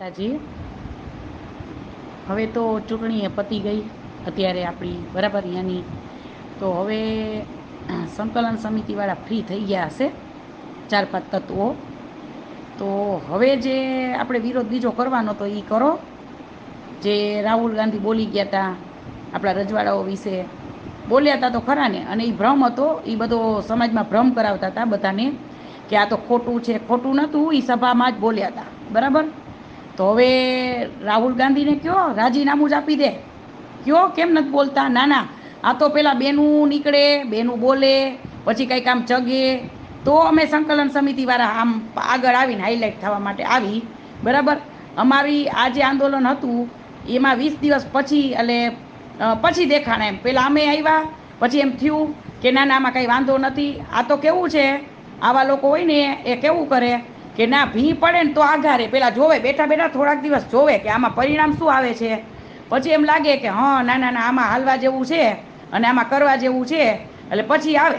તાજી હવે તો ચૂંટણી પતી ગઈ, અત્યારે આપણી બરાબર અહીંયાની તો હવે સંકલન સમિતિવાળા ફ્રી થઈ ગયા હશે, ચાર પાંચ તત્વો. તો હવે જે આપણે વિરોધ બીજો કરવાનો તો એ કરો. જે રાહુલ ગાંધી બોલી ગયા હતા આપણા રજવાડાઓ વિશે. બોલ્યા હતા તો ખરા ને, અને એ ભ્રમ હતો એ બધો સમાજમાં ભ્રમ કરાવતા હતા બધાને, કે આ તો ખોટું છે, ખોટું નહોતું એ સભામાં જ બોલ્યા હતા બરાબર? તો હવે રાહુલ ગાંધીને કયો રાજીનામું જ આપી દે. કયો? કેમ નથી બોલતા? ના ના. આ તો પેલા બેનું નીકળે, બેનું બોલે, પછી કંઈક આમ ચગે. તો અમે સંકલન સમિતિવાળા આમ આગળ આવીને હાઇલાઇટ થવા માટે આવી. બરાબર? અમારી આ જે આંદોલન હતું, એમાં વીસ દિવસ પછી એટલે પછી દેખાણ એમ. પહેલાં અમે આવ્યા, પછી એમ થયું કે ના ના, આમાં કંઈ વાંધો નથી. આ તો કેવું છે? આવા લોકો હોય ને, એ કેવું કરે? કે ના, ભી પડે ને તો આધારે. પેલા જોવે, બેઠા બેઠા થોડાક દિવસ જોવે કે આમાં પરિણામ શું આવે છે. પછી એમ લાગે કે હા, ના ના ના, આમાં હાલવા જેવું છે અને આમાં કરવા જેવું છે. એટલે પછી આવે.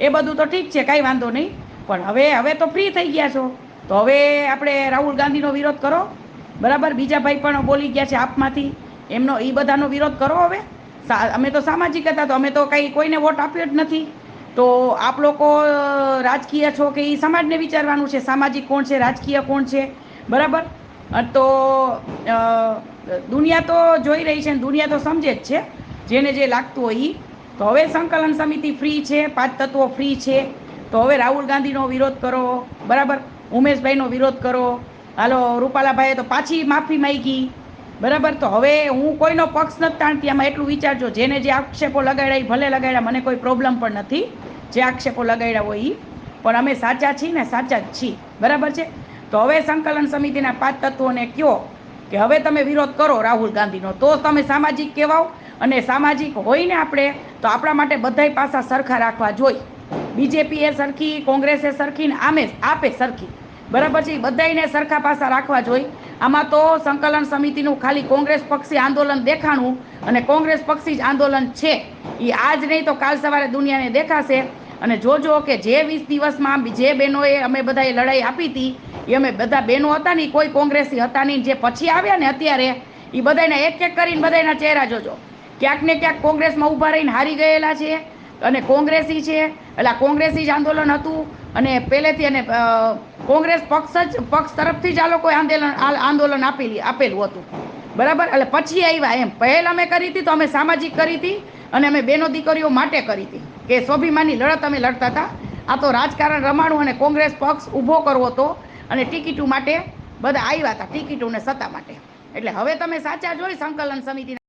એ બધું તો ઠીક છે, કાંઈ વાંધો નહીં. પણ હવે હવે તો ફ્રી થઈ ગયા છો. તો હવે આપણે રાહુલ ગાંધીનો વિરોધ કરો. બરાબર? બીજા ભાઈ પણ બોલી ગયા છે આપમાંથી. એમનો એ બધાનો વિરોધ કરો હવે. અમે તો સામાજિક હતા, તો અમે તો કંઈ કોઈને વોટ આપ્યો જ નથી. તો આપ લોકો રાજકીય છો કે એ સમાજને વિચારવાનું છે? સામાજિક કોણ છે? રાજકીય કોણ છે? બરાબર? તો દુનિયા તો જોઈ રહી છે દુનિયા તો સમજે જ છે, જેને જે લાગતું હોય એ તો હવે સંકલન સમિતિ ફ્રી છે, પાંચ તત્વો ફ્રી છે. તો હવે રાહુલ ગાંધીનો વિરોધ કરો, બરાબર? ઉમેશભાઈનો વિરોધ કરો. હાલો, રૂપાલાભાઈએ તો પાછી માફી માંગી. બરાબર? તો હવે હું કોઈનો પક્ષ નથી તાણતી. આમાં એટલું વિચારજો. જેને જે આક્ષેપો લગાડ્યા એ ભલે લગાડ્યા, મને કોઈ પ્રોબ્લેમ પણ નથી. જે આક્ષેપો લગાડ્યા હોય એ પણ અમે સાચા છીએ ને સાચા જ છીએ. બરાબર છે? તો હવે સંકલન સમિતિના પાંચ તત્વોને કયો કે હવે તમે વિરોધ કરો રાહુલ ગાંધીનો. તો તમે સામાજિક કહેવાઓ અને સામાજિક હોય ને આપણે તો આપણા માટે બધાય પાસા સરખા રાખવા જોઈએ બીજેપી એ સરખી, કોંગ્રેસે સરખી ને આમે આપે સરખી. બરાબર છે? એ બધાયને સરખા પાસા રાખવા જોઈએ આમાં તો સંકલન સમિતિનું ખાલી કોંગ્રેસ પક્ષી આંદોલન દેખાણું અને કોંગ્રેસ પક્ષી જ આંદોલન છે. એ આજ નહીં તો કાલ સવારે દુનિયાને દેખાશે. અને જોજો કે જે વીસ દિવસમાં જે બહેનોએ અમે બધાએ લડાઈ આપી હતી એ અમે બધા બહેનો હતા ને કોઈ કોંગ્રેસી હતા નહીં. જે પછી આવ્યા ને અત્યારે એ બધાને એક એક કરીને બધાના ચહેરા જોજો. ક્યાંક ને ક્યાંક કોંગ્રેસમાં ઊભા રહીને હારી ગયેલા છે અને કોંગ્રેસી છે. એટલે કોંગ્રેસી જ આંદોલન હતું. અને પહેલેથી અને કોંગ્રેસ પક્ષ જ, પક્ષ તરફથી જ આ લોકોએ આંદોલન આંદોલન આપેલી, આપેલું હતું. બરાબર? એટલે પછી આવ્યા એમ. પહેલ અમે કરી હતી તો અમે સામાજિક કરી હતી અને અમે બેનો દીકરીઓ માટે કરી હતી. કે સ્વાભિમાની લડત અમે લડતા હતા. આ તો રાજકારણ રમાણું અને કોંગ્રેસ પક્ષ ઊભો કરવો હતો અને ટિકિટો માટે બધા આવ્યા હતા ટિકિટો ને સત્તા માટે. એટલે હવે તમે સાચા જોઈ સંકલન સમિતિના